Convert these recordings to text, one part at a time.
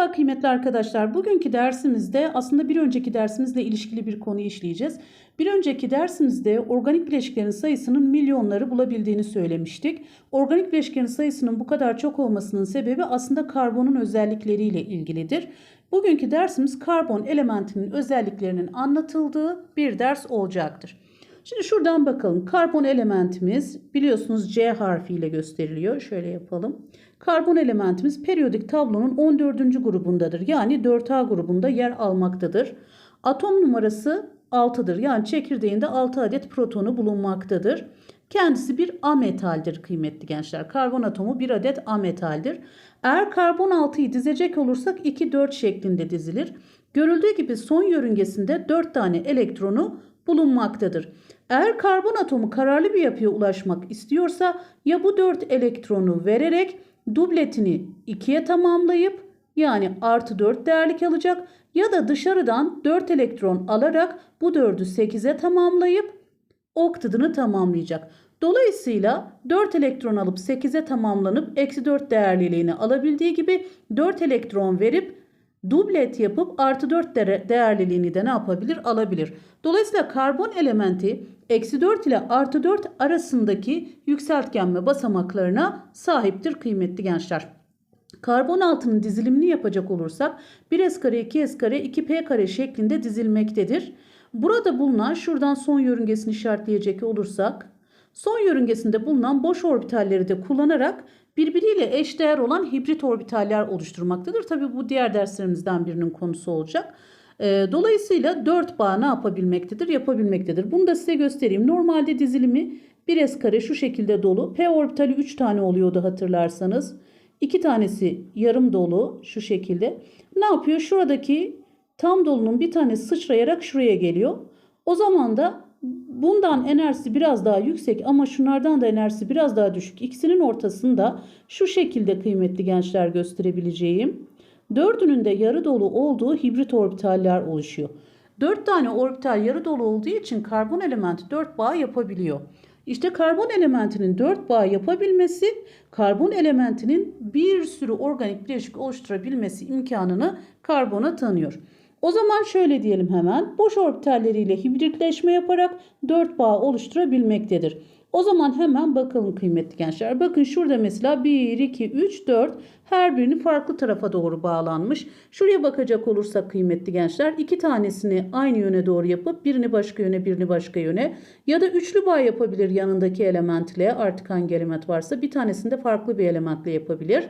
Merhaba kıymetli arkadaşlar. Bugünkü dersimizde aslında bir önceki dersimizle ilişkili bir konuyu işleyeceğiz. Bir önceki dersimizde organik bileşiklerin sayısının milyonları bulabildiğini söylemiştik. Organik bileşiklerin sayısının bu kadar çok olmasının sebebi aslında karbonun özellikleriyle ilgilidir. Bugünkü dersimiz karbon elementinin özelliklerinin anlatıldığı bir ders olacaktır. Şimdi şuradan bakalım. Karbon elementimiz biliyorsunuz C harfiyle gösteriliyor. Şöyle yapalım. Karbon elementimiz periyodik tablonun 14. grubundadır. Yani 4A grubunda yer almaktadır. Atom numarası 6'dır. Yani çekirdeğinde 6 adet protonu bulunmaktadır. Kendisi bir ametaldir kıymetli gençler. Karbon atomu bir adet ametaldir. Eğer karbon 6'yı dizecek olursak 2-4 şeklinde dizilir. Görüldüğü gibi son yörüngesinde 4 tane elektronu bulunmaktadır. Eğer karbon atomu kararlı bir yapıya ulaşmak istiyorsa ya bu 4 elektronu vererek dubletini 2'ye tamamlayıp yani artı 4 değerlik alacak ya da dışarıdan 4 elektron alarak bu 4'ü 8'e tamamlayıp oktadını tamamlayacak. Dolayısıyla 4 elektron alıp 8'e tamamlanıp eksi 4 değerliliğini alabildiği gibi 4 elektron verip dublet yapıp artı 4 değerliliğini de ne yapabilir? Alabilir. Dolayısıyla karbon elementi eksi 4 ile artı 4 arasındaki yükseltgenme basamaklarına sahiptir kıymetli gençler. Karbon altının dizilimini yapacak olursak 1s kare 2s kare 2p kare şeklinde dizilmektedir. Burada bulunan şuradan son yörüngesini işaretleyecek olursak son yörüngesinde bulunan boş orbitalleri de kullanarak birbiriyle eşdeğer olan hibrit orbitaller oluşturmaktadır. Tabi bu diğer derslerimizden birinin konusu olacak. Ee, dolayısıyla 4 bağ ne yapabilmektedir? Yapabilmektedir. Bunu da size göstereyim. Normalde dizilimi 1s kare şu şekilde dolu. P orbitali 3 tane oluyordu hatırlarsanız. 2 tanesi yarım dolu şu şekilde. Ne yapıyor? Şuradaki tam dolunun bir tanesi sıçrayarak şuraya geliyor. O zaman da bundan enerjisi biraz daha yüksek ama şunlardan da enerjisi biraz daha düşük. İkisinin ortasında şu şekilde kıymetli gençler gösterebileceğim. Dördünün de yarı dolu olduğu hibrit orbitaller oluşuyor. Dört tane orbital yarı dolu olduğu için karbon elementi dört bağ yapabiliyor. İşte karbon elementinin dört bağ yapabilmesi karbon elementinin bir sürü organik bileşik oluşturabilmesi imkanını karbona tanıyor. O zaman şöyle diyelim hemen. Boş orbitalleriyle hibritleşme yaparak 4 bağ oluşturabilmektedir. O zaman hemen bakalım kıymetli gençler. Bakın şurada mesela 1, 2, 3, 4 her birini farklı tarafa doğru bağlanmış. Şuraya bakacak olursak kıymetli gençler iki tanesini aynı yöne doğru yapıp birini başka yöne birini başka yöne ya da üçlü bağ yapabilir yanındaki elementle artık hangi element varsa bir tanesini de farklı bir elementle yapabilir.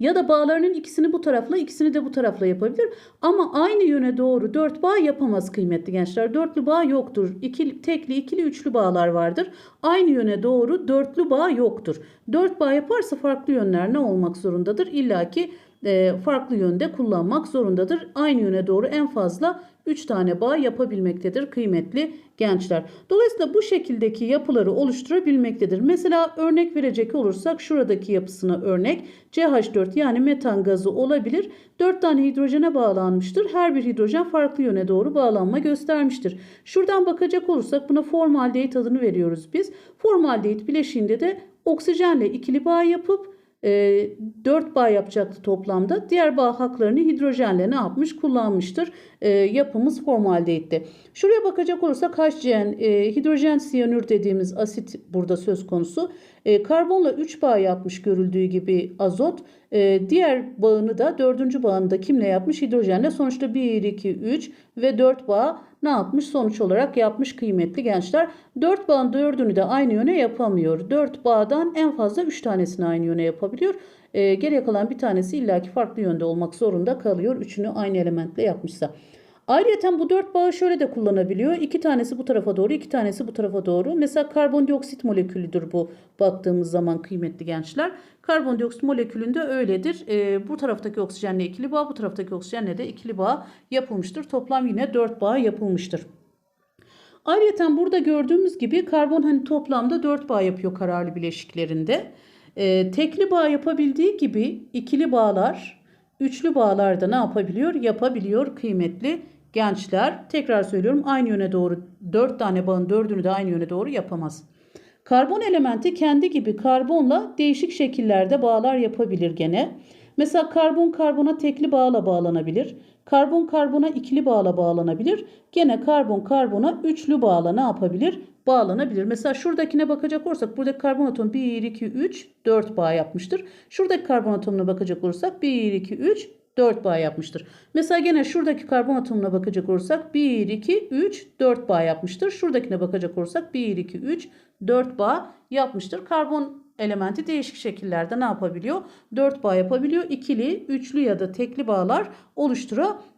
Ya da bağlarının ikisini bu tarafla ikisini de bu tarafla yapabilir. Ama aynı yöne doğru dört bağ yapamaz kıymetli gençler. Dörtlü bağ yoktur. İkili, tekli, ikili, üçlü bağlar vardır. Aynı yöne doğru dörtlü bağ yoktur. Dört bağ yaparsa farklı yönler ne olmak zorundadır? İlla ki farklı yönde kullanmak zorundadır. Aynı yöne doğru en fazla 3 tane bağ yapabilmektedir kıymetli gençler. Dolayısıyla bu şekildeki yapıları oluşturabilmektedir. Mesela örnek verecek olursak şuradaki yapısına örnek CH4 yani metan gazı olabilir. 4 tane hidrojene bağlanmıştır. Her bir hidrojen farklı yöne doğru bağlanma göstermiştir. Şuradan bakacak olursak buna formaldehit adını veriyoruz biz. Formaldehit bileşiğinde de oksijenle ikili bağ yapıp e, ee, 4 bağ yapacaktı toplamda. Diğer bağ haklarını hidrojenle ne yapmış? Kullanmıştır. E, yapımız formaldehit'te. Şuraya bakacak olursak HCN, e, hidrojen siyanür dediğimiz asit burada söz konusu. E, karbonla 3 bağ yapmış görüldüğü gibi azot. E, diğer bağını da dördüncü bağını da kimle yapmış? Hidrojenle. Sonuçta 1, 2, 3 ve 4 bağ ne yapmış? Sonuç olarak yapmış kıymetli gençler. 4 bağın 4'ünü de aynı yöne yapamıyor. 4 bağdan en fazla 3 tanesini aynı yöne yapabiliyor. E, geriye kalan bir tanesi illaki farklı yönde olmak zorunda kalıyor. Üçünü aynı elementle yapmışsa. Ayrıca bu dört bağı şöyle de kullanabiliyor. İki tanesi bu tarafa doğru, iki tanesi bu tarafa doğru. Mesela karbondioksit molekülüdür bu baktığımız zaman kıymetli gençler. Karbondioksit molekülünde öyledir. Ee, bu taraftaki oksijenle ikili bağ, bu taraftaki oksijenle de ikili bağ yapılmıştır. Toplam yine dört bağ yapılmıştır. Ayrıca burada gördüğümüz gibi karbon hani toplamda 4 bağ yapıyor kararlı bileşiklerinde. Ee, tekli bağ yapabildiği gibi ikili bağlar, üçlü bağlar da ne yapabiliyor? Yapabiliyor kıymetli gençler. Tekrar söylüyorum aynı yöne doğru 4 tane bağın 4'ünü de aynı yöne doğru yapamaz. Karbon elementi kendi gibi karbonla değişik şekillerde bağlar yapabilir gene. Mesela karbon karbona tekli bağla bağlanabilir. Karbon karbona ikili bağla bağlanabilir. Gene karbon karbona üçlü bağla ne yapabilir? Bağlanabilir. Mesela şuradakine bakacak olursak buradaki karbon atomu 1, 2, 3, 4 bağ yapmıştır. Şuradaki karbon atomuna bakacak olursak 1, 2, 3, 4 bağ yapmıştır. Mesela gene şuradaki karbon atomuna bakacak olursak 1, 2, 3, 4 bağ yapmıştır. Şuradakine bakacak olursak 1, 2, 3, 4 bağ yapmıştır. Karbon elementi değişik şekillerde ne yapabiliyor? 4 bağ yapabiliyor. İkili, üçlü ya da tekli bağlar oluşturabiliyor.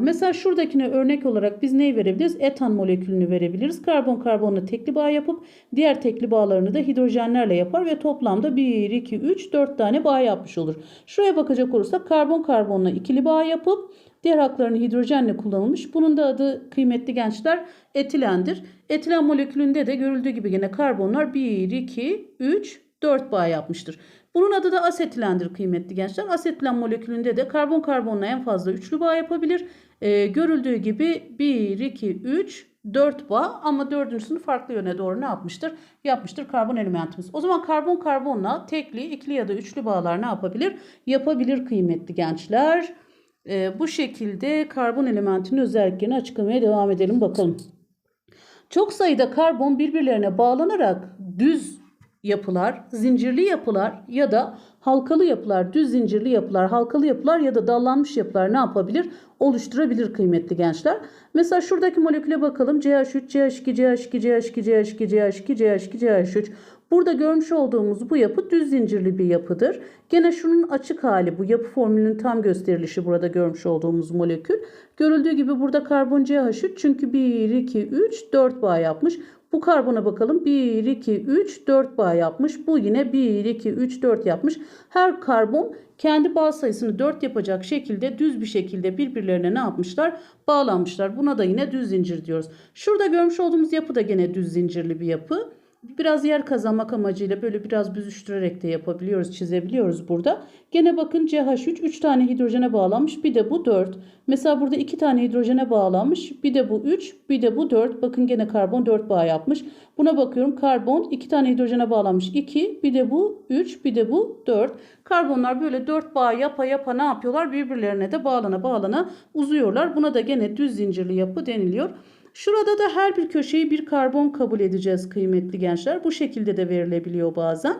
Mesela şuradakine örnek olarak biz neyi verebiliriz? Etan molekülünü verebiliriz. Karbon karbonla tekli bağ yapıp diğer tekli bağlarını da hidrojenlerle yapar ve toplamda 1, 2, 3, 4 tane bağ yapmış olur. Şuraya bakacak olursak karbon karbonla ikili bağ yapıp diğer haklarını hidrojenle kullanılmış. Bunun da adı kıymetli gençler etilendir. Etilen molekülünde de görüldüğü gibi yine karbonlar 1, 2, 3, 4 bağ yapmıştır. Bunun adı da asetilendir kıymetli gençler. Asetilen molekülünde de karbon karbonla en fazla üçlü bağ yapabilir. Ee, görüldüğü gibi 1, 2, 3, 4 bağ ama dördüncüsünü farklı yöne doğru ne yapmıştır? Yapmıştır karbon elementimiz. O zaman karbon karbonla tekli, ikili ya da üçlü bağlar ne yapabilir? Yapabilir kıymetli gençler. Ee, bu şekilde karbon elementinin özelliklerini açıklamaya devam edelim bakalım. Çok sayıda karbon birbirlerine bağlanarak düz yapılar, zincirli yapılar ya da halkalı yapılar, düz zincirli yapılar, halkalı yapılar ya da dallanmış yapılar ne yapabilir? Oluşturabilir kıymetli gençler. Mesela şuradaki moleküle bakalım. CH3, CH2, CH2, CH2, CH2, CH2, CH2, CH3. Burada görmüş olduğumuz bu yapı düz zincirli bir yapıdır. Gene şunun açık hali bu yapı formülünün tam gösterilişi burada görmüş olduğumuz molekül. Görüldüğü gibi burada karbon CH3 çünkü 1, 2, 3, 4 bağ yapmış. Bu karbona bakalım. 1, 2, 3, 4 bağ yapmış. Bu yine 1, 2, 3, 4 yapmış. Her karbon kendi bağ sayısını 4 yapacak şekilde düz bir şekilde birbirlerine ne yapmışlar? Bağlanmışlar. Buna da yine düz zincir diyoruz. Şurada görmüş olduğumuz yapı da gene düz zincirli bir yapı. Biraz yer kazanmak amacıyla böyle biraz büzüştürerek de yapabiliyoruz, çizebiliyoruz burada. Gene bakın CH3 3 tane hidrojene bağlanmış. Bir de bu 4. Mesela burada 2 tane hidrojene bağlanmış. Bir de bu 3, bir de bu 4. Bakın gene karbon 4 bağ yapmış. Buna bakıyorum karbon 2 tane hidrojene bağlanmış. 2, bir de bu 3, bir de bu 4. Karbonlar böyle 4 bağ yapa yapa ne yapıyorlar? Birbirlerine de bağlana bağlana uzuyorlar. Buna da gene düz zincirli yapı deniliyor. Şurada da her bir köşeyi bir karbon kabul edeceğiz kıymetli gençler. Bu şekilde de verilebiliyor bazen.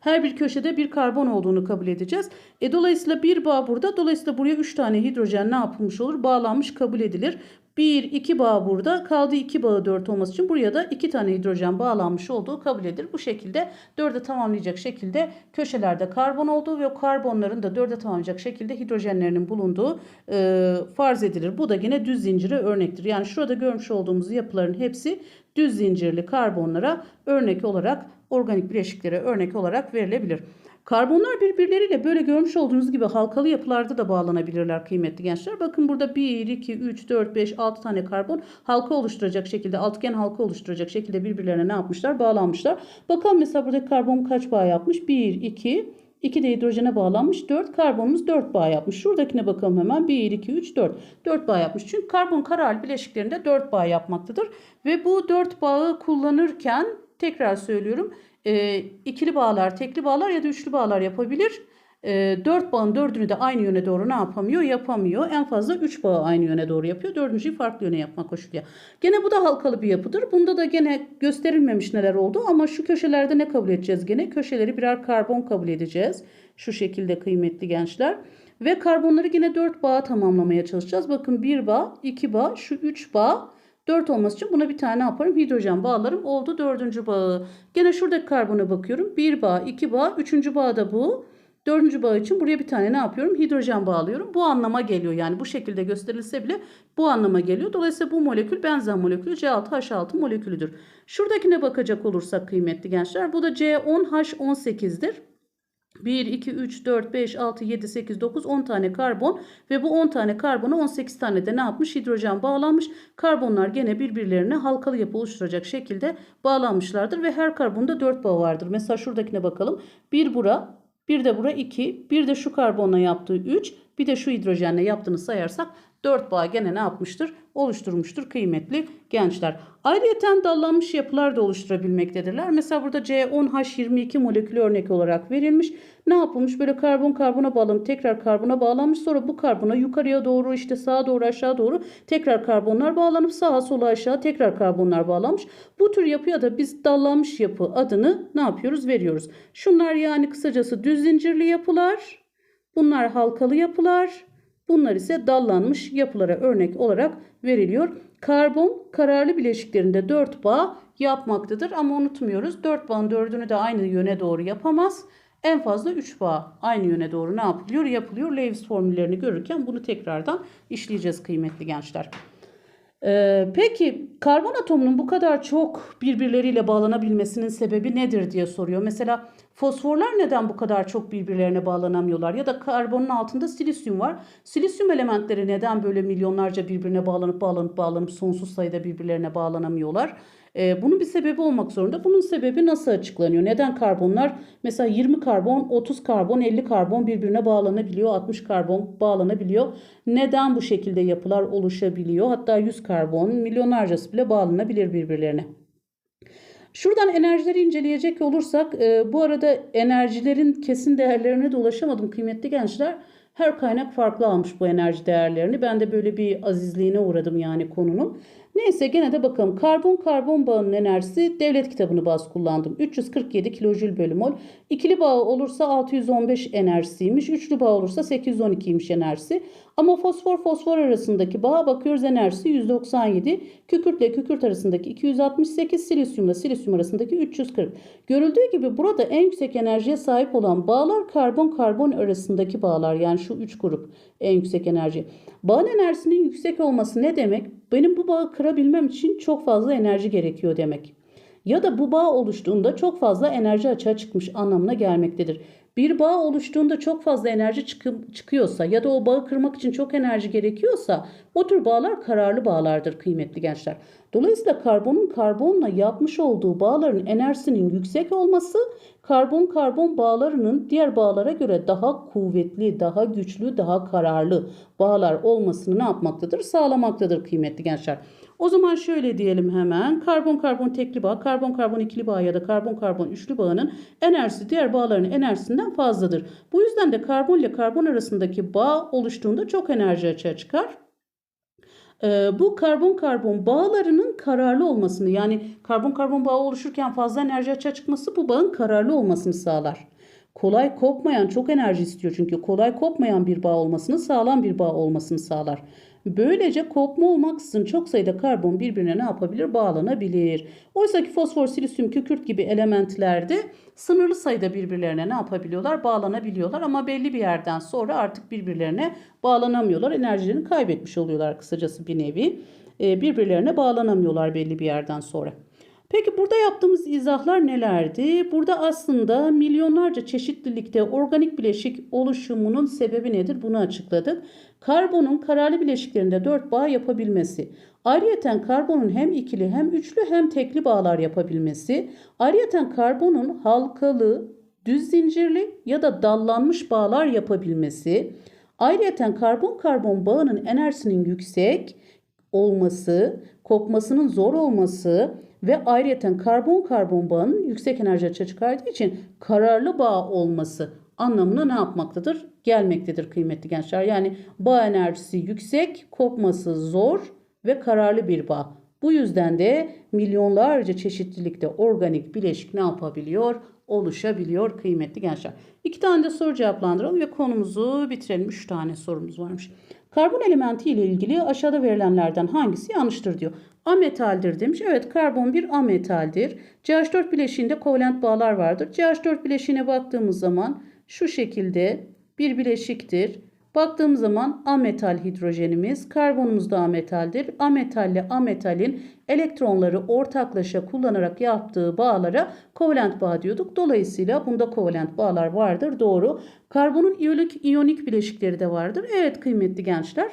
Her bir köşede bir karbon olduğunu kabul edeceğiz. E, dolayısıyla bir bağ burada. Dolayısıyla buraya 3 tane hidrojen ne yapılmış olur? Bağlanmış kabul edilir. 1, 2 bağ burada. Kaldı 2 bağı 4 olması için buraya da 2 tane hidrojen bağlanmış olduğu kabul edilir. Bu şekilde 4'e tamamlayacak şekilde köşelerde karbon olduğu ve karbonların da 4'e tamamlayacak şekilde hidrojenlerinin bulunduğu e, farz edilir. Bu da yine düz zincire örnektir. Yani şurada görmüş olduğumuz yapıların hepsi düz zincirli karbonlara örnek olarak organik bileşiklere örnek olarak verilebilir. Karbonlar birbirleriyle böyle görmüş olduğunuz gibi halkalı yapılarda da bağlanabilirler kıymetli gençler. Bakın burada 1, 2, 3, 4, 5, 6 tane karbon halka oluşturacak şekilde, altıgen halka oluşturacak şekilde birbirlerine ne yapmışlar? Bağlanmışlar. Bakalım mesela buradaki karbon kaç bağ yapmış? 1, 2, 2 de hidrojene bağlanmış. 4 karbonumuz 4 bağ yapmış. Şuradakine bakalım hemen. 1, 2, 3, 4. 4 bağ yapmış. Çünkü karbon kara bileşiklerinde 4 bağ yapmaktadır. Ve bu 4 bağı kullanırken tekrar söylüyorum e, ikili bağlar, tekli bağlar ya da üçlü bağlar yapabilir. E, 4 bağın dördünü de aynı yöne doğru ne yapamıyor? Yapamıyor. En fazla 3 bağı aynı yöne doğru yapıyor. Dördüncüyü farklı yöne yapmak koşuluyor. Gene bu da halkalı bir yapıdır. Bunda da gene gösterilmemiş neler oldu ama şu köşelerde ne kabul edeceğiz gene? Köşeleri birer karbon kabul edeceğiz. Şu şekilde kıymetli gençler. Ve karbonları yine 4 bağa tamamlamaya çalışacağız. Bakın 1 bağ, 2 bağ, şu 3 bağ, 4 olması için buna bir tane yaparım? Hidrojen bağlarım. Oldu dördüncü bağı. Gene şuradaki karbona bakıyorum. 1 bağ, 2 bağ, üçüncü bağ da bu. Dördüncü bağ için buraya bir tane ne yapıyorum? Hidrojen bağlıyorum. Bu anlama geliyor. Yani bu şekilde gösterilse bile bu anlama geliyor. Dolayısıyla bu molekül benzen molekülü C6H6 molekülüdür. Şuradakine bakacak olursak kıymetli gençler. Bu da C10H18'dir. 1, 2, 3, 4, 5, 6, 7, 8, 9, 10 tane karbon ve bu 10 tane karbona 18 tane de ne yapmış? Hidrojen bağlanmış. Karbonlar gene birbirlerine halkalı yapı oluşturacak şekilde bağlanmışlardır ve her karbonda 4 bağ vardır. Mesela şuradakine bakalım. Bir bura, bir de bura 2, bir de şu karbonla yaptığı 3, Bir de şu hidrojenle yaptığını sayarsak 4 bağ gene ne yapmıştır? Oluşturmuştur kıymetli gençler. Ayrıyeten dallanmış yapılar da oluşturabilmektedirler. Mesela burada C10H22 molekülü örnek olarak verilmiş. Ne yapılmış? Böyle karbon karbona bağlanıp tekrar karbona bağlanmış. Sonra bu karbona yukarıya doğru işte sağa doğru aşağı doğru tekrar karbonlar bağlanıp sağa sola aşağı tekrar karbonlar bağlanmış. Bu tür yapıya da biz dallanmış yapı adını ne yapıyoruz? Veriyoruz. Şunlar yani kısacası düz zincirli yapılar. Bunlar halkalı yapılar. Bunlar ise dallanmış yapılara örnek olarak veriliyor. Karbon kararlı bileşiklerinde 4 bağ yapmaktadır ama unutmuyoruz 4 bağın 4'ünü de aynı yöne doğru yapamaz. En fazla 3 bağ aynı yöne doğru ne yapılıyor? Yapılıyor. Lewis formüllerini görürken bunu tekrardan işleyeceğiz kıymetli gençler. Ee, peki karbon atomunun bu kadar çok birbirleriyle bağlanabilmesinin sebebi nedir diye soruyor. Mesela fosforlar neden bu kadar çok birbirlerine bağlanamıyorlar? Ya da karbonun altında silisyum var. Silisyum elementleri neden böyle milyonlarca birbirine bağlanıp bağlanıp bağlanıp sonsuz sayıda birbirlerine bağlanamıyorlar? Ee, bunun bir sebebi olmak zorunda. Bunun sebebi nasıl açıklanıyor? Neden karbonlar mesela 20 karbon, 30 karbon, 50 karbon birbirine bağlanabiliyor, 60 karbon bağlanabiliyor? Neden bu şekilde yapılar oluşabiliyor? Hatta 100 karbon, milyonlarcası bile bağlanabilir birbirlerine. Şuradan enerjileri inceleyecek olursak e, bu arada enerjilerin kesin değerlerine de ulaşamadım kıymetli gençler. Her kaynak farklı almış bu enerji değerlerini. Ben de böyle bir azizliğine uğradım yani konunun. Neyse gene de bakalım. Karbon karbon bağının enerjisi devlet kitabını baz kullandım. 347 kilojül bölü mol. İkili bağ olursa 615 enerjisiymiş. Üçlü bağ olursa 812'ymiş enerjisi. Ama fosfor fosfor arasındaki bağa bakıyoruz enerjisi 197. Kükürtle kükürt arasındaki 268. Silisyumla silisyum arasındaki 340. Görüldüğü gibi burada en yüksek enerjiye sahip olan bağlar karbon karbon arasındaki bağlar. Yani şu 3 grup en yüksek enerji. Bağın enerjisinin yüksek olması ne demek? Benim bu bağı kırabilmem için çok fazla enerji gerekiyor demek. Ya da bu bağ oluştuğunda çok fazla enerji açığa çıkmış anlamına gelmektedir. Bir bağ oluştuğunda çok fazla enerji çıkıyorsa ya da o bağı kırmak için çok enerji gerekiyorsa o tür bağlar kararlı bağlardır kıymetli gençler. Dolayısıyla karbonun karbonla yapmış olduğu bağların enerjisinin yüksek olması karbon karbon bağlarının diğer bağlara göre daha kuvvetli, daha güçlü, daha kararlı bağlar olmasını ne yapmaktadır? Sağlamaktadır kıymetli gençler. O zaman şöyle diyelim hemen. Karbon karbon tekli bağ, karbon karbon ikili bağ ya da karbon karbon üçlü bağının enerjisi diğer bağların enerjisinden fazladır. Bu yüzden de karbon ile karbon arasındaki bağ oluştuğunda çok enerji açığa çıkar. Ee, bu karbon karbon bağlarının kararlı olmasını yani karbon karbon bağı oluşurken fazla enerji açığa çıkması bu bağın kararlı olmasını sağlar. Kolay kopmayan çok enerji istiyor çünkü kolay kopmayan bir bağ olmasını sağlam bir bağ olmasını sağlar. Böylece kopma olmaksızın çok sayıda karbon birbirine ne yapabilir? Bağlanabilir. Oysa ki fosfor, silisyum, kükürt gibi elementlerde sınırlı sayıda birbirlerine ne yapabiliyorlar? Bağlanabiliyorlar ama belli bir yerden sonra artık birbirlerine bağlanamıyorlar. Enerjilerini kaybetmiş oluyorlar kısacası bir nevi. Ee, birbirlerine bağlanamıyorlar belli bir yerden sonra. Peki burada yaptığımız izahlar nelerdi? Burada aslında milyonlarca çeşitlilikte organik bileşik oluşumunun sebebi nedir? Bunu açıkladık. Karbonun kararlı bileşiklerinde 4 bağ yapabilmesi. Ayrıyeten karbonun hem ikili hem üçlü hem tekli bağlar yapabilmesi. Ayrıyeten karbonun halkalı, düz zincirli ya da dallanmış bağlar yapabilmesi. Ayrıyeten karbon karbon bağının enerjisinin yüksek olması, kopmasının zor olması ve ayrıyeten karbon karbon bağının yüksek enerji açığa çıkardığı için kararlı bağ olması anlamına ne yapmaktadır? Gelmektedir kıymetli gençler. Yani bağ enerjisi yüksek, kopması zor ve kararlı bir bağ. Bu yüzden de milyonlarca çeşitlilikte organik bileşik ne yapabiliyor? Oluşabiliyor kıymetli gençler. İki tane de soru cevaplandıralım ve konumuzu bitirelim. Üç tane sorumuz varmış. Karbon elementi ile ilgili aşağıda verilenlerden hangisi yanlıştır diyor. Ametaldir demiş. Evet karbon bir ametaldir. CH4 bileşiğinde kovalent bağlar vardır. CH4 bileşiğine baktığımız zaman şu şekilde bir bileşiktir. Baktığımız zaman ametal hidrojenimiz, karbonumuz da ametaldir. Ametalle ametalin elektronları ortaklaşa kullanarak yaptığı bağlara kovalent bağ diyorduk. Dolayısıyla bunda kovalent bağlar vardır. Doğru. Karbonun iyonik, iyonik bileşikleri de vardır. Evet kıymetli gençler.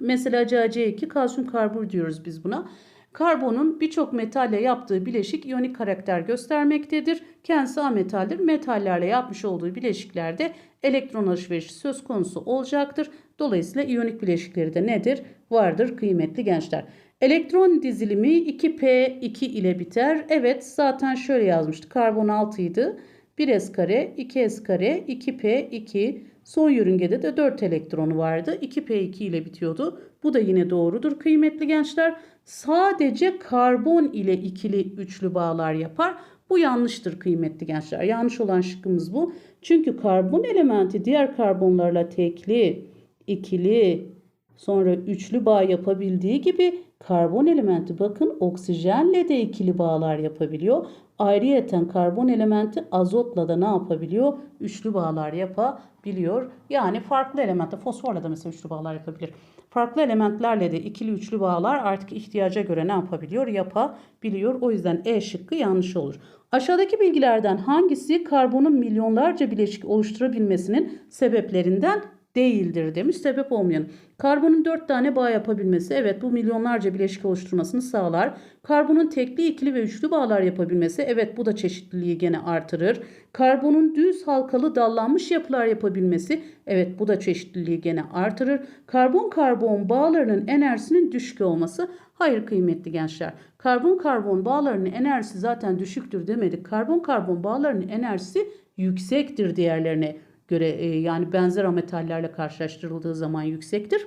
Mesela CC2 kalsiyum karbür diyoruz biz buna. Karbonun birçok metalle yaptığı bileşik iyonik karakter göstermektedir. Kendisi ametaldir. Metallerle yapmış olduğu bileşiklerde elektron alışverişi söz konusu olacaktır. Dolayısıyla iyonik bileşikleri de nedir? Vardır kıymetli gençler. Elektron dizilimi 2p2 ile biter. Evet zaten şöyle yazmıştık. Karbon 6 idi. 1s kare, 2s kare, 2p2. Son yörüngede de 4 elektronu vardı. 2p2 ile bitiyordu. Bu da yine doğrudur kıymetli gençler. Sadece karbon ile ikili üçlü bağlar yapar. Bu yanlıştır kıymetli gençler. Yanlış olan şıkkımız bu. Çünkü karbon elementi diğer karbonlarla tekli, ikili, sonra üçlü bağ yapabildiği gibi karbon elementi bakın oksijenle de ikili bağlar yapabiliyor. Ayrıyeten karbon elementi azotla da ne yapabiliyor? Üçlü bağlar yapabiliyor. Yani farklı elementle fosforla da mesela üçlü bağlar yapabilir. Farklı elementlerle de ikili üçlü bağlar artık ihtiyaca göre ne yapabiliyor? Yapabiliyor. O yüzden E şıkkı yanlış olur. Aşağıdaki bilgilerden hangisi karbonun milyonlarca bileşik oluşturabilmesinin sebeplerinden değildir demiş. Sebep olmayan. Karbonun 4 tane bağ yapabilmesi evet bu milyonlarca bileşik oluşturmasını sağlar. Karbonun tekli, ikili ve üçlü bağlar yapabilmesi evet bu da çeşitliliği gene artırır. Karbonun düz halkalı dallanmış yapılar yapabilmesi evet bu da çeşitliliği gene artırır. Karbon karbon bağlarının enerjisinin düşük olması hayır kıymetli gençler. Karbon karbon bağlarının enerjisi zaten düşüktür demedik. Karbon karbon bağlarının enerjisi yüksektir diğerlerine göre e, yani benzer ametallerle karşılaştırıldığı zaman yüksektir.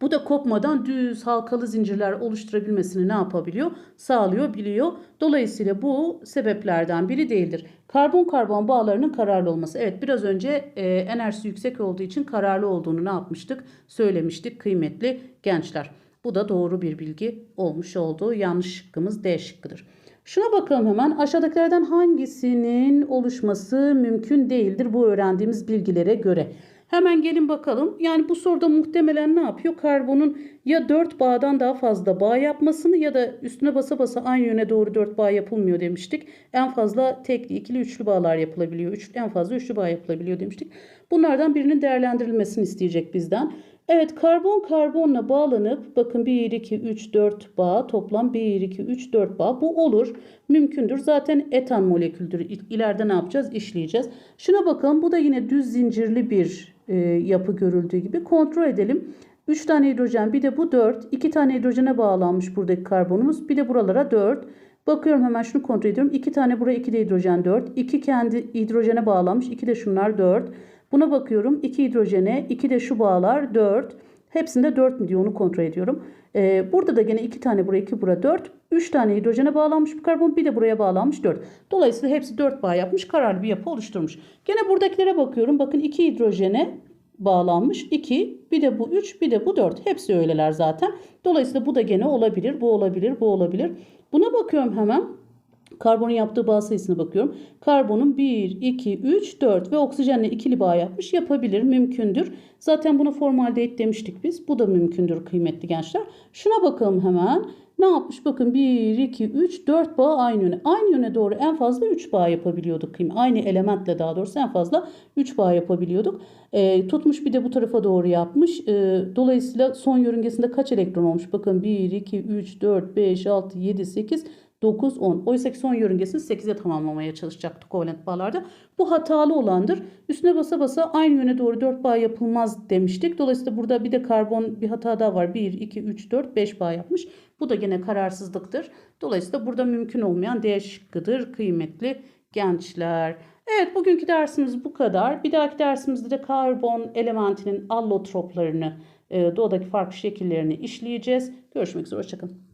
Bu da kopmadan düz halkalı zincirler oluşturabilmesini ne yapabiliyor? Sağlıyor, biliyor. Dolayısıyla bu sebeplerden biri değildir. Karbon karbon bağlarının kararlı olması. Evet biraz önce e, enerjisi yüksek olduğu için kararlı olduğunu ne yapmıştık? Söylemiştik kıymetli gençler. Bu da doğru bir bilgi olmuş oldu. Yanlış şıkkımız D şıkkıdır. Şuna bakalım hemen. Aşağıdakilerden hangisinin oluşması mümkün değildir bu öğrendiğimiz bilgilere göre. Hemen gelin bakalım. Yani bu soruda muhtemelen ne yapıyor? Karbonun ya 4 bağdan daha fazla bağ yapmasını ya da üstüne basa basa aynı yöne doğru 4 bağ yapılmıyor demiştik. En fazla tekli, ikili, üçlü bağlar yapılabiliyor. Üç, en fazla üçlü bağ yapılabiliyor demiştik. Bunlardan birinin değerlendirilmesini isteyecek bizden. Evet karbon karbonla bağlanıp bakın 1, 2, 3, 4 bağ toplam 1, 2, 3, 4 bağ bu olur. Mümkündür. Zaten etan moleküldür. İleride ne yapacağız? İşleyeceğiz. Şuna bakalım bu da yine düz zincirli bir e, yapı görüldüğü gibi. Kontrol edelim. 3 tane hidrojen bir de bu 4. 2 tane hidrojene bağlanmış buradaki karbonumuz. Bir de buralara 4. Bakıyorum hemen şunu kontrol ediyorum. 2 tane buraya 2 de hidrojen 4. 2 kendi hidrojene bağlanmış. 2 de şunlar 4. Buna bakıyorum. 2 hidrojene, 2 de şu bağlar 4. Hepsinde 4 mü diyor onu kontrol ediyorum. Ee, burada da gene 2 tane buraya 2 buraya 4. 3 tane hidrojene bağlanmış bir karbon bir de buraya bağlanmış 4. Dolayısıyla hepsi 4 bağ yapmış kararlı bir yapı oluşturmuş. Gene buradakilere bakıyorum. Bakın 2 hidrojene bağlanmış 2 bir de bu 3 bir de bu 4. Hepsi öyleler zaten. Dolayısıyla bu da gene olabilir bu olabilir bu olabilir. Buna bakıyorum hemen. Karbonun yaptığı bağ sayısına bakıyorum. Karbonun 1, 2, 3, 4 ve oksijenle ikili bağ yapmış. Yapabilir, mümkündür. Zaten buna formaldehit demiştik biz. Bu da mümkündür kıymetli gençler. Şuna bakalım hemen. Ne yapmış? Bakın 1, 2, 3, 4 bağ aynı yöne. Aynı yöne doğru en fazla 3 bağ yapabiliyorduk. Aynı elementle daha doğrusu en fazla 3 bağ yapabiliyorduk. E, tutmuş bir de bu tarafa doğru yapmış. E, dolayısıyla son yörüngesinde kaç elektron olmuş? Bakın 1, 2, 3, 4, 5, 6, 7, 8, 9, 10. Oysa ki son yörüngesini 8'e tamamlamaya çalışacaktı kovalent bağlarda. Bu hatalı olandır. Üstüne basa basa aynı yöne doğru 4 bağ yapılmaz demiştik. Dolayısıyla burada bir de karbon bir hata daha var. 1, 2, 3, 4, 5 bağ yapmış. Bu da gene kararsızlıktır. Dolayısıyla burada mümkün olmayan D şıkkıdır kıymetli gençler. Evet bugünkü dersimiz bu kadar. Bir dahaki dersimizde de karbon elementinin allotroplarını, e, doğadaki farklı şekillerini işleyeceğiz. Görüşmek üzere. Hoşçakalın.